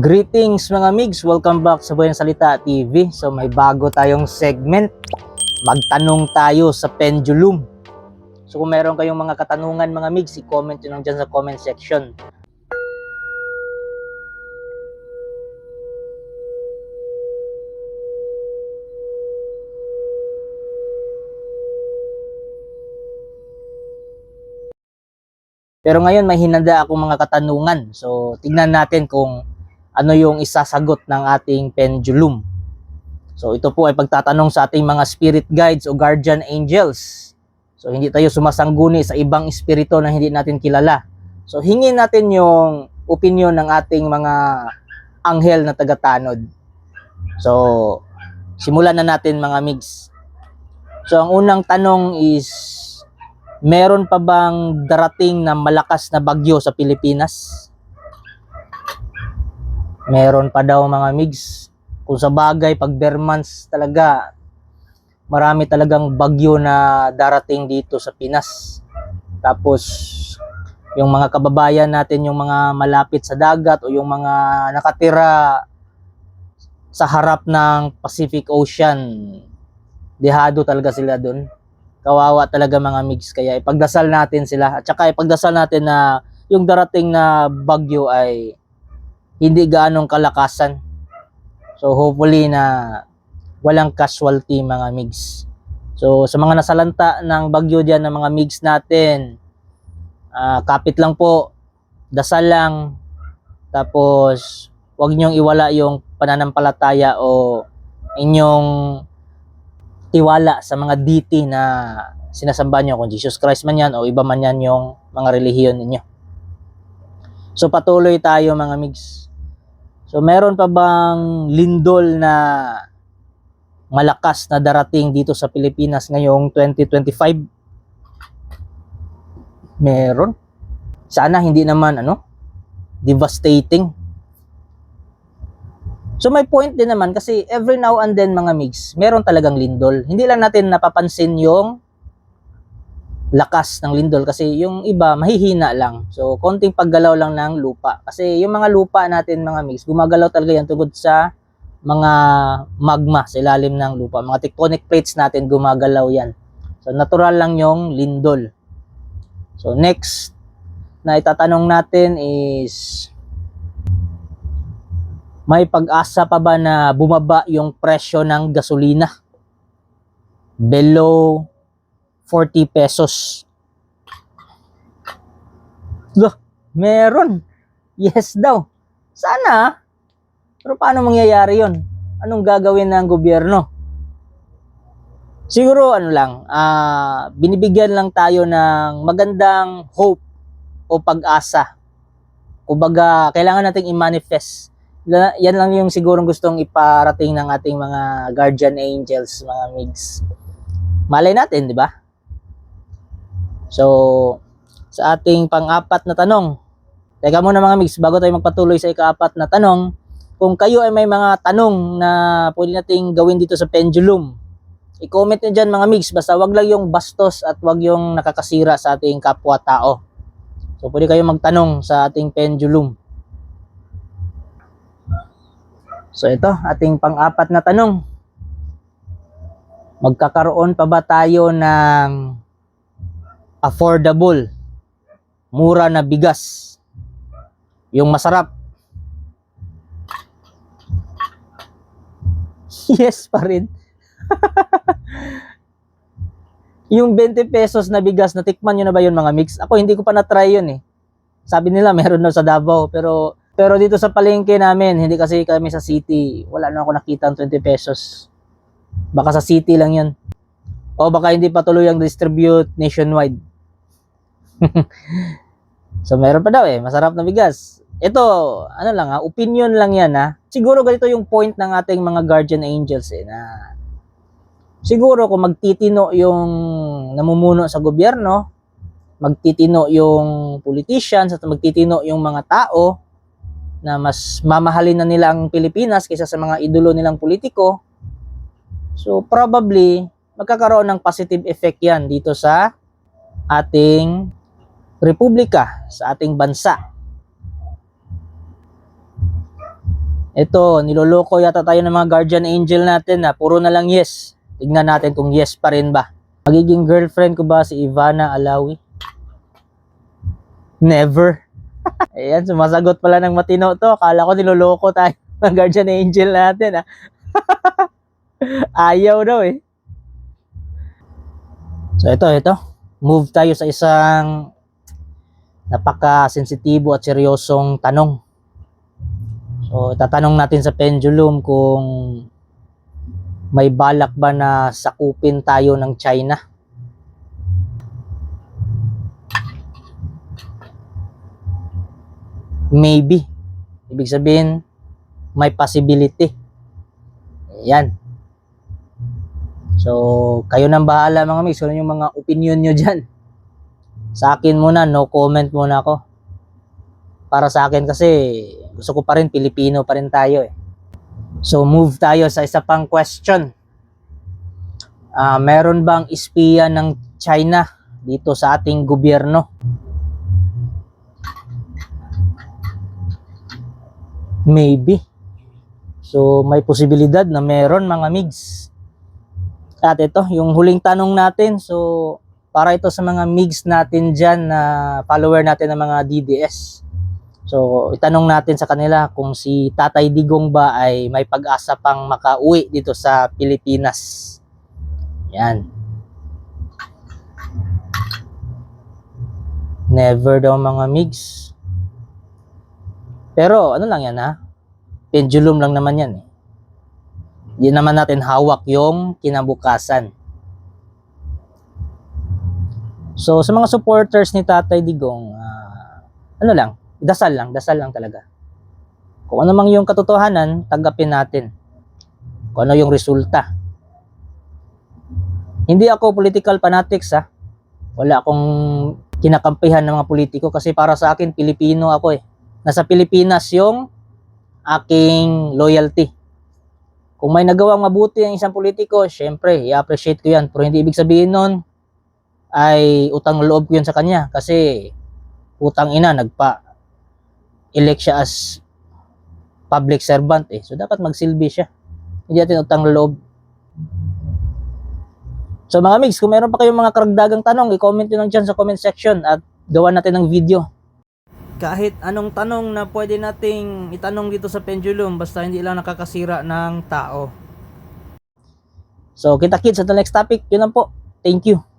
Greetings mga migs! Welcome back sa Buyan Salita TV. So may bago tayong segment. Magtanong tayo sa pendulum. So kung meron kayong mga katanungan mga migs, i-comment nyo lang dyan sa comment section. Pero ngayon may hinanda akong mga katanungan. So tignan natin kung ano yung isasagot ng ating pendulum. So ito po ay pagtatanong sa ating mga spirit guides o guardian angels. So hindi tayo sumasangguni sa ibang espiritu na hindi natin kilala. So hingin natin yung opinion ng ating mga anghel na tagatanod. So simulan na natin mga migs. So ang unang tanong is meron pa bang darating na malakas na bagyo sa Pilipinas? Meron pa daw mga migs. Kung sa bagay, pag bare months talaga, marami talagang bagyo na darating dito sa Pinas. Tapos, yung mga kababayan natin, yung mga malapit sa dagat o yung mga nakatira sa harap ng Pacific Ocean, dehado talaga sila doon. Kawawa talaga mga migs. Kaya ipagdasal natin sila. At saka ipagdasal natin na yung darating na bagyo ay hindi gaanong kalakasan. So hopefully na walang casualty mga migs. So sa mga nasalanta ng bagyo diyan ng mga migs natin, ah, kapit lang po, dasal lang, tapos wag niyong iwala yung pananampalataya o inyong tiwala sa mga deity na sinasamba niyo kung Jesus Christ man yan o iba man yan yung mga relihiyon ninyo. So patuloy tayo mga migs. So meron pa bang lindol na malakas na darating dito sa Pilipinas ngayong 2025? Meron. Sana hindi naman ano, devastating. So may point din naman kasi every now and then mga migs, meron talagang lindol. Hindi lang natin napapansin yung lakas ng lindol kasi yung iba mahihina lang. So konting paggalaw lang ng lupa. Kasi yung mga lupa natin mga migs, gumagalaw talaga yan tungkol sa mga magma sa ilalim ng lupa. Mga tectonic plates natin gumagalaw yan. So natural lang yung lindol. So next na itatanong natin is may pag-asa pa ba na bumaba yung presyo ng gasolina? Below 40 pesos. Loh, meron. Yes daw. Sana. Pero paano mangyayari yon? Anong gagawin ng gobyerno? Siguro ano lang, ah, binibigyan lang tayo ng magandang hope o pag-asa. Kumbaga, kailangan nating i-manifest. Yan lang yung sigurong gustong iparating ng ating mga guardian angels, mga migs. Malay natin, di ba? So, sa ating pang-apat na tanong, teka muna mga migs, bago tayo magpatuloy sa ika-apat na tanong, kung kayo ay may mga tanong na pwede nating gawin dito sa pendulum, i-comment nyo dyan mga migs, basta wag lang yung bastos at wag yung nakakasira sa ating kapwa-tao. So, pwede kayo magtanong sa ating pendulum. So, ito, ating pang-apat na tanong. Magkakaroon pa ba tayo ng affordable, mura na bigas? Yung masarap. Yes pa rin. yung 20 pesos na bigas, natikman nyo na ba yun mga mix? Ako hindi ko pa na-try yun eh. Sabi nila meron daw sa Davao, pero pero dito sa palengke namin, hindi kasi kami sa city, wala na ako nakita ng 20 pesos. Baka sa city lang yun. O baka hindi pa tuloy ang distribute nationwide. so meron pa daw eh, masarap na bigas. Ito, ano lang ha, opinion lang yan ha. Siguro ganito yung point ng ating mga guardian angels eh, na siguro kung magtitino yung namumuno sa gobyerno, magtitino yung politicians at magtitino yung mga tao na mas mamahalin na nila ang Pilipinas kaysa sa mga idolo nilang politiko. So probably magkakaroon ng positive effect yan dito sa ating republika, sa ating bansa. Ito, niloloko yata tayo ng mga guardian angel natin na puro na lang yes. Tignan natin kung yes pa rin ba. Magiging girlfriend ko ba si Ivana Alawi? Never. Ayan, sumasagot pala ng matino to. Akala ko niloloko tayo ng guardian angel natin. Ah. Ayaw daw eh. So ito, ito. Move tayo sa isang napaka-sensitibo at seryosong tanong. So, tatanong natin sa pendulum kung may balak ba na sakupin tayo ng China. Maybe. Ibig sabihin, may possibility. Yan. So, kayo nang bahala mga mix. Ano yung mga opinion nyo dyan? Sa akin muna, no comment muna ako. Para sa akin kasi, gusto ko pa rin, Pilipino pa rin tayo eh. So, move tayo sa isa pang question. Ah, meron bang espiya ng China dito sa ating gobyerno? Maybe. So, may posibilidad na meron mga migs. At ito, yung huling tanong natin. So, para ito sa mga migs natin dyan na follower natin ng mga DDS. So, itanong natin sa kanila kung si Tatay Digong ba ay may pag-asa pang makauwi dito sa Pilipinas. Yan. Never daw mga migs. Pero ano lang yan ha? Pendulum lang naman yan eh. Hindi naman natin hawak yung kinabukasan. So sa mga supporters ni Tatay Digong, ah, ano lang, dasal lang, dasal lang talaga. Kung ano mang yung katotohanan, tanggapin natin. Kung ano yung resulta. Hindi ako political fanatics ha. Wala akong kinakampihan ng mga politiko kasi para sa akin Pilipino ako eh. Nasa Pilipinas yung aking loyalty. Kung may nagawang mabuti ang isang politiko, syempre, i-appreciate ko yan. Pero hindi ibig sabihin nun, ay utang loob ko yun sa kanya. Kasi, utang ina, nagpa elect siya as public servant eh. So, dapat magsilbi siya. Hindi natin utang loob. So, mga migs, kung meron pa kayong mga karagdagang tanong, i-comment nyo lang dyan sa comment section at gawa natin ng video kahit anong tanong na pwede nating itanong dito sa pendulum basta hindi lang nakakasira ng tao. So, kita kits sa the next topic. Yun lang po. Thank you.